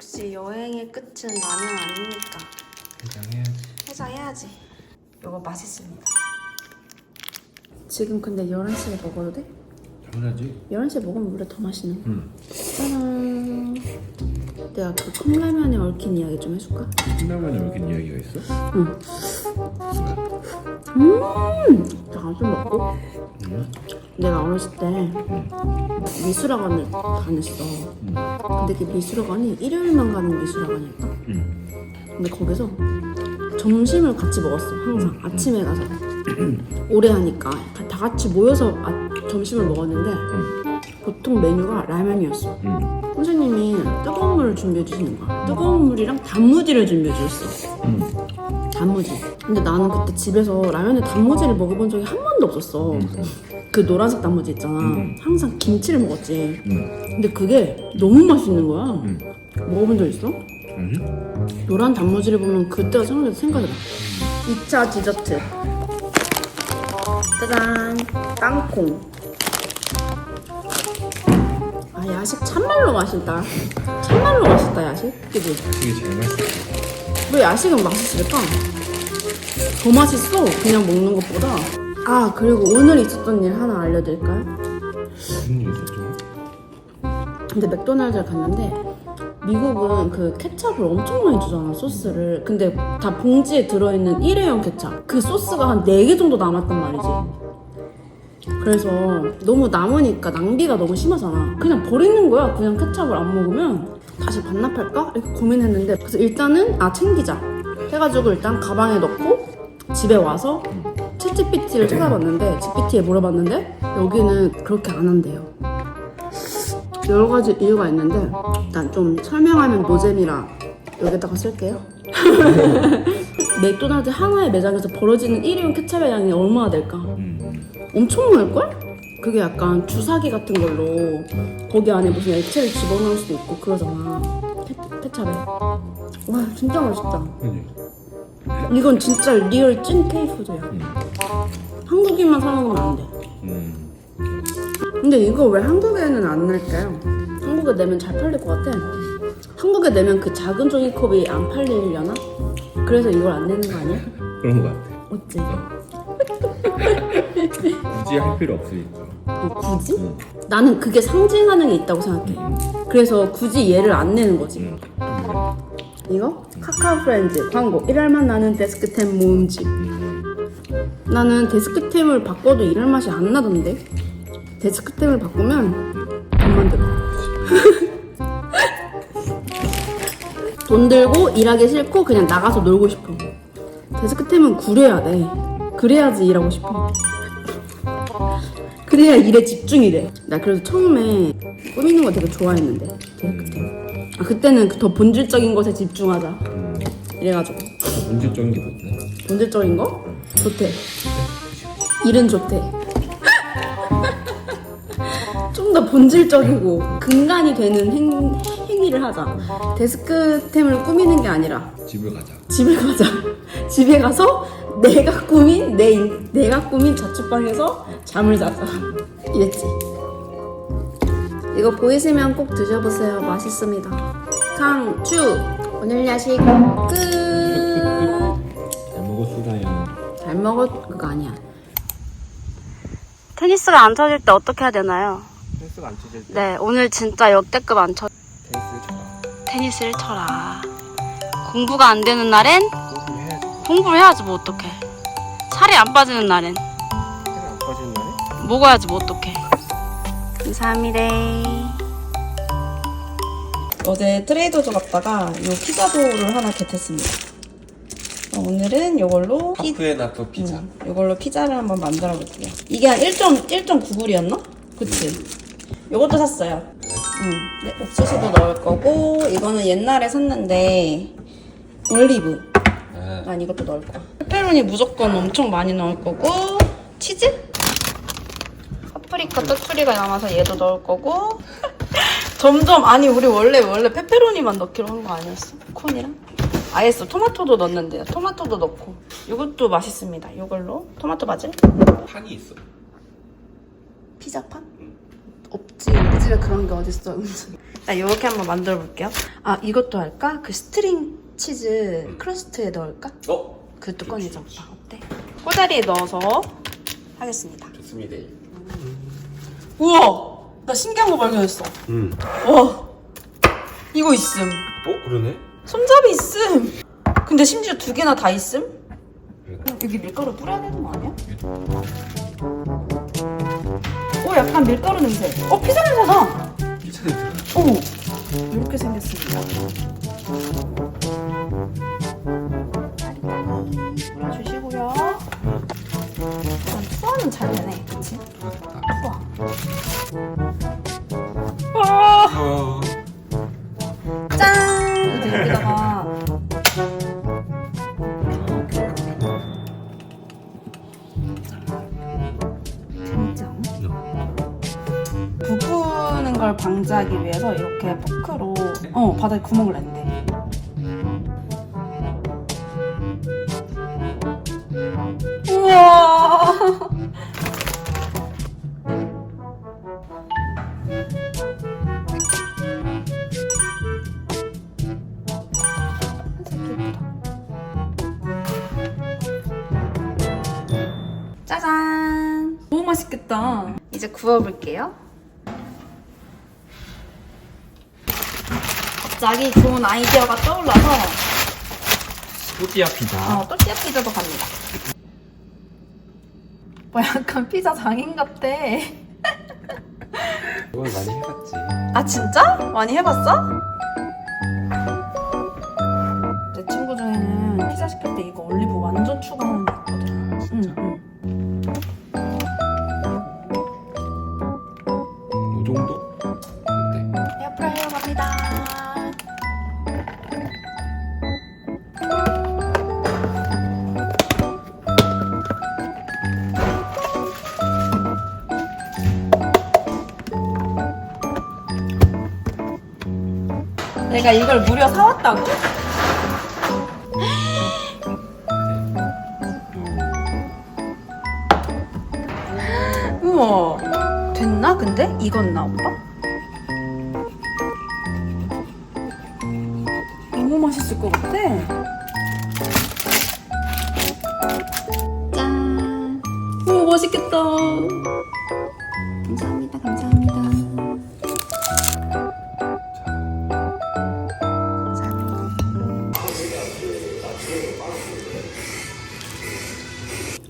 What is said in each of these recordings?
역시 여행의 끝은 라면 아닙니까? 해장해야지. 해장해야지. 이거 맛있습니다. 지금 근데 11시에 먹어도 돼? 당연하지. 11시에 먹으면 원래 더 맛있는 거. 응. 짜잔. 내가 그 컵라면에 얽힌 이야기 좀 해줄까? 왜 이렇게 이야기가 있어? 응. 음! 잠깐 좀 먹고. 응. 내가 어렸을 때 미술학원을 다녔어. 응. 근데 그 미술학원이 일요일만 가는 미술학원이었다. 응. 근데 거기서 점심을 같이 먹었어. 항상 아침에 가서 오래 하니까 다 같이 모여서 아- 점심을 먹었는데 보통 메뉴가 라면이었어. 응. 선생님이 뜨거운 물을 준비해 주시는 거야. 뜨거운 물이랑 단무지를 준비해 주셨어. 응. 단무지. 근데 나는 그때 집에서 라면에 단무지를 먹어본 적이 한 번도 없었어. 그 노란색 단무지 있잖아. 음. 항상 김치를 먹었지. 응. 근데 그게 너무 맛있는 거야. 응. 먹어본 적 있어? 아니? 노란 단무지를 보면 그때가 생각나서 생각이 나. 2차 디저트. 짜잔. 땅콩. 아, 야식 참말로 맛있다. 참말로 맛있다, 야식. 그지? 되게 잘 맛있어. 왜 야식은 맛있을까? 더 맛있어, 그냥 먹는 것보다. 아, 그리고 오늘 있었던 일 하나 알려드릴까요? 무슨 일 있었죠? 근데 맥도날드를 갔는데 미국은 그 케찹을 엄청 많이 주잖아 소스를 근데 다 봉지에 들어있는 일회용 케찹 그 소스가 한 4개 정도 남았단 말이지 그래서 너무 남으니까 낭비가 너무 심하잖아. 그냥 버리는 거야. 그냥 케찹을 안 먹으면. 다시 반납할까? 이렇게 고민했는데. 그래서 일단은 아 챙기자. 해가지고 일단 가방에 넣고 집에 와서 챗 GPT를 찾아봤는데 GPT에 물어봤는데 여기는 그렇게 안 한대요. 여러 가지 이유가 있는데 일단 좀 설명하면 노잼이라 여기다가 쓸게요. 맥도날드 하나의 매장에서 벌어지는 일회용 케찹의 양이 얼마나 될까? 응. 엄청 많을걸? 그게 약간 주사기 같은 걸로 거기 안에 무슨 액체를 집어넣을 수도 있고 그러잖아. 케, 케찹에. 와 진짜 맛있다. 그지? 이건 진짜 리얼 찐 K푸드야. 응. 한국인만 사 먹으면 안 돼. 응. 근데 이거 왜 한국에는 안 낼까요? 한국에 내면 잘 팔릴 것 같아. 한국에 내면 그 작은 종이컵이 안 팔리려나? 그래서 이걸 안 내는 거 아니야? 그런 거 같아. 어찌? 굳이 할 필요 없으니까. 어, 굳이? 응. 나는 그게 상징하는 게 있다고 생각해. 그래서 굳이 얘를 안 내는 거지. 응. 이거? 카카오 프렌즈 광고. 일할만 나는 데스크템 모음집. 응. 나는 데스크템을 바꿔도 일할 맛이 안 나던데. 데스크템을 바꾸면 돈만 들어. 돈 들고 일하기 싫고 그냥 나가서 놀고 싶어. 데스크템은 구려야 돼. 그래야지 일하고 싶어. 그래야 일에 집중이 돼. 나 그래서 처음에 꾸미는 거 되게 좋아했는데 데스크템. 아 그때는 더 본질적인 것에 집중하자. 응. 이래가지고 본질적인 게 뭔데? 본질적인 거 좋대. 일은 좋대. 좀더 본질적이고 근간이 되는 행, 행위를 하자. 데스크템을 꾸미는 게 아니라 집을 가자. 집을 가자. 집에 가서 내가 꾸민 내 인- 내가 꾸민 자취방에서 잠을 자자. 이랬지. 이거 보이시면 꼭 드셔보세요. 맛있습니다. 강추 오늘 야식 끝. 잘 먹었수다요. 잘 먹었 그거 아니야. 테니스가 안 쳐질 때 어떻게 해야 되나요? 펜스가 안 찢을 때 네, 오늘 진짜 역대급 안 쳐. 펜스를 쳐라. 테니스를 쳐라. 공부가 안 되는 날엔 공부를 해야지. 공부를 해야지 뭐 어떡해. 살이 안 빠지는 날엔 해가 안 빠지는 날에? 먹어야지 뭐 어떡해. 감사합니다. 어제 트레이더조 갔다가 요 피자도를 하나 겟했습니다. 어, 오늘은 이걸로 피, 파프에나토 피자. 음, 이걸로 피자를 한번 만들어 볼게요. 이게 한 1.1.9불이었나? 그치? 요것도 샀어요. 음, 네, 옥수수도 넣을 거고, 이거는 옛날에 샀는데, 올리브. 아, 난 이것도 넣을 거야. 페페로니 무조건 엄청 많이 넣을 거고, 치즈? 파프리카 터트리가 남아서 얘도 넣을 거고, 점점, 아니, 우리 원래, 원래 페페로니만 넣기로 한 거 아니었어? 콘이랑? 알겠어. 토마토도 넣는데요. 토마토도 넣고. 이것도 맛있습니다. 이걸로. 토마토 바질? 판이 있어. 피자판? 없지. 우리 집에 그런 게 어딨어. 나 이렇게 한번 만들어 볼게요. 아 이것도 할까? 그 스트링 치즈 크러스트에 넣을까? 어? 그것도 꺼내자 오빠 어때? 꼬다리에 넣어서 하겠습니다. 좋습니다. 우와! 나 신기한 거 발견했어. 음. 와 이거 있음. 어 그러네. 손잡이 있음. 근데 심지어 두 개나 다 있음? 여기 밀가루 뿌려야 되는 거 아니야? 오 약간 밀가루 냄새. 어 피자 냄새다. 피자 냄새가. 오 이렇게 생겼습니다. 뿌려주시고요. 일단 투하는 잘 되네? 아 됐다. 걸 방지하기 위해서 이렇게 포크로 어 바닥에 구멍을 낸대. 우와. 짜잔! 너무 맛있겠다. 이제 구워볼게요. 갑자기 좋은 아이디어가 떠올라서 소디아 피자. 어, 또띠아 피자도 갑니다. 뭐 약간 피자 장인 같대. 이걸 많이 해봤지. 아 진짜? 많이 해봤어? 내가 이걸 무려 사왔다고? 우와 됐나 근데? 익었나 오빠? 너무 맛있을 것 같아 짠 오, 맛있겠다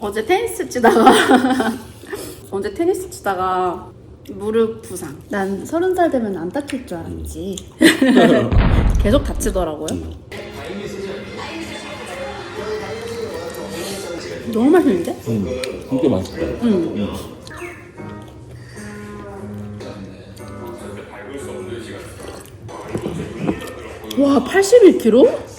어제 테니스 치다가 어제 테니스 치다가 무릎 부상. 난 서른 살 되면 안 다칠 줄 알았지. 계속 다치더라고요. 너무 맛있는데? 응. 진짜 맛있다. 응. 와, 81kg?